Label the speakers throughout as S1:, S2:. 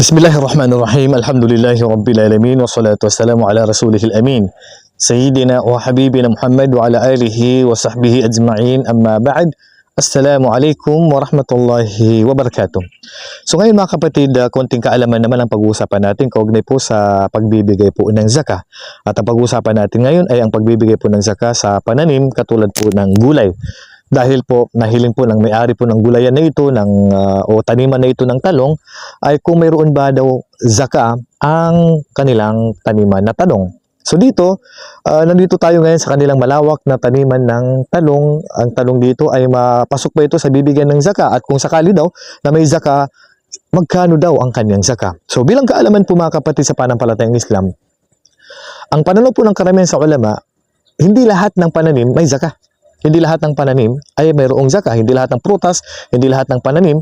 S1: Bismillahirrahmanirrahim. Alhamdulillahi Rabbil Alamin. Wassalatu wassalamu ala rasulihil amin. Sayyidina wa habibina Muhammad wa ala alihi wa sahbihi ajma'in. Amma ba'd. Assalamu alaikum wa rahmatullahi wa barakatuh. So ngayon mga kapatid, uh, konting kaalaman naman ang pag-uusapan natin kaugnay po sa pagbibigay po ng zaka. At ang pag-uusapan natin ngayon ay ang pagbibigay po ng zaka sa pananim katulad po ng gulay. Dahil po nahiling po ng may-ari po ng gulayan na ito ng, uh, o taniman na ito ng talong ay kung mayroon ba daw zaka ang kanilang taniman na talong. So dito, ah, nandito tayo ngayon sa kanilang malawak na taniman ng talong. Ang talong dito ay mapasok ba ito sa bibigyan ng zaka? At kung sakali daw na may zaka, magkano daw ang kanyang zaka? So bilang kaalaman po mga kapatid sa panampalatayang Islam, ang pananaw po ng karamihan sa ulama, hindi lahat ng pananim may zaka. Hindi lahat ng pananim ay mayroong zaka. Hindi lahat ng prutas, hindi lahat ng pananim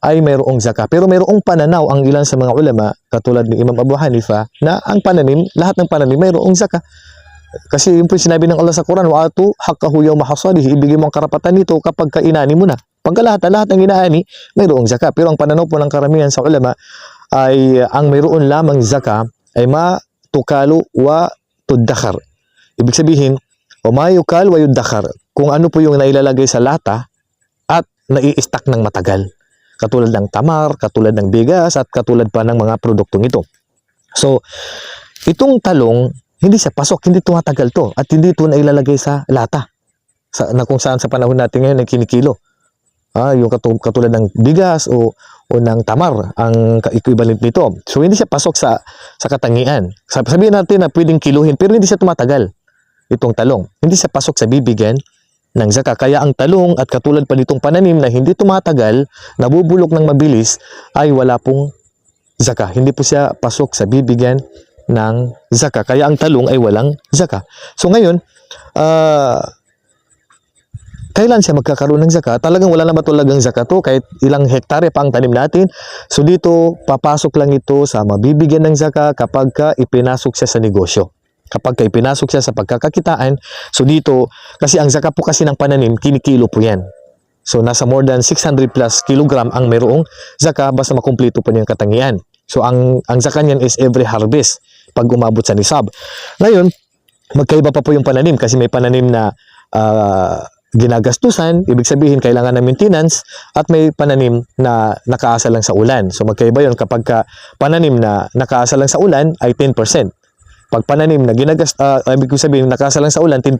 S1: ay mayroong zaka. Pero mayroong pananaw ang ilan sa mga ulama, katulad ni Imam Abu Hanifa, na ang pananim, lahat ng pananim mayroong zaka. Kasi yung po sinabi ng Allah sa Quran, wa atu haqqahu yawma hasadihi, ibigay mo ang karapatan nito kapag kainani mo na. Pagka lahat, ng inaani, mayroong zaka. Pero ang pananaw po ng karamihan sa ulama ay ang mayroon lamang zaka ay ma tukalu wa tuddakar. Ibig sabihin, o mayukal wa yuddakar. Kung ano po yung nailalagay sa lata at nai-stack ng matagal. Katulad ng tamar, katulad ng bigas, at katulad pa ng mga produktong ito. So, itong talong, hindi siya pasok, hindi tumatagal to, at hindi ito nailalagay sa lata. Sa, na kung saan sa panahon natin ngayon ay kinikilo. Ah, yung katu- katulad ng bigas o o ng tamar ang equivalent nito. So hindi siya pasok sa sa katangian. Sab- Sabihin natin na pwedeng kiluhin pero hindi siya tumatagal itong talong. Hindi siya pasok sa bibigyan ng zaka. Kaya ang talong at katulad pa nitong pananim na hindi tumatagal, nabubulok ng mabilis, ay wala pong zaka. Hindi po siya pasok sa bibigyan ng zaka. Kaya ang talong ay walang zaka. So ngayon, ah kailan siya magkakaroon ng zaka? Talagang wala naman talagang zaka to kahit ilang hektare pa ang tanim natin. So dito, papasok lang ito sa mabibigyan ng zaka kapag ka ipinasok siya sa negosyo. Kapag ka ipinasok siya sa pagkakakitaan, so dito, kasi ang zaka po kasi ng pananim, kinikilo po yan. So nasa more than 600 plus kilogram ang mayroong zaka basta makumpleto po niyang katangian. So ang ang zaka niyan is every harvest pag umabot sa nisab. Ngayon, magkaiba pa po yung pananim kasi may pananim na ah, ginagastusan, ibig sabihin kailangan ng maintenance at may pananim na nakaasa lang sa ulan. So magkaiba yun kapag ka pananim na nakaasa lang sa ulan ay 10%. Pag pananim na ginagas ah, ibig sabihin nakaasa lang sa ulan 10%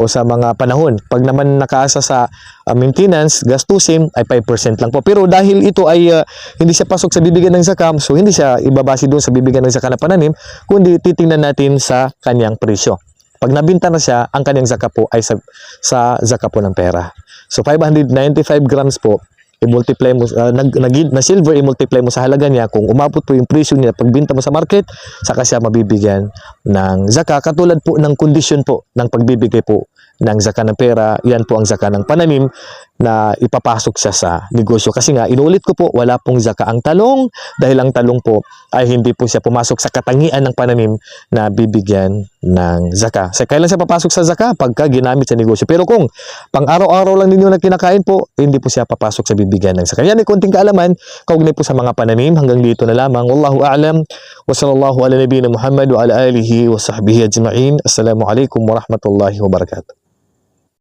S1: o sa mga panahon. Pag naman nakaasa sa ah, maintenance, gastusin ay 5% lang po. Pero dahil ito ay ah, hindi siya pasok sa bibigyan ng zakam, so hindi siya ibabase doon sa bibigyan ng zakam na pananim, kundi titingnan natin sa kanyang presyo. Pag nabinta na siya, ang kanyang zaka po ay sa, sa zaka po ng pera. So 595 grams po, i-multiply mo, uh, nag, nag, na silver, i-multiply mo sa halaga niya. Kung umabot po yung presyo niya, pagbinta mo sa market, saka siya mabibigyan ng zaka. Katulad po ng condition po ng pagbibigay po ng zaka ng pera, yan po ang zaka ng pananim na ipapasok siya sa negosyo. Kasi nga, inulit ko po, wala pong zaka ang talong dahil ang talong po ay hindi po siya pumasok sa katangian ng pananim na bibigyan ng zaka. Sa kailan siya papasok sa zaka? Pagka ginamit sa negosyo. Pero kung pang araw-araw lang ninyo na kinakain po, hindi po siya papasok sa bibigyan ng zaka. Yan ay konting kaalaman, kaugnay po sa mga pananim. Hanggang dito na lamang. Wallahu a'lam. Wa sallallahu ala nabiyina Muhammad wa ala alihi wa sahbihi ajma'in. Assalamu alaikum wa rahmatullahi.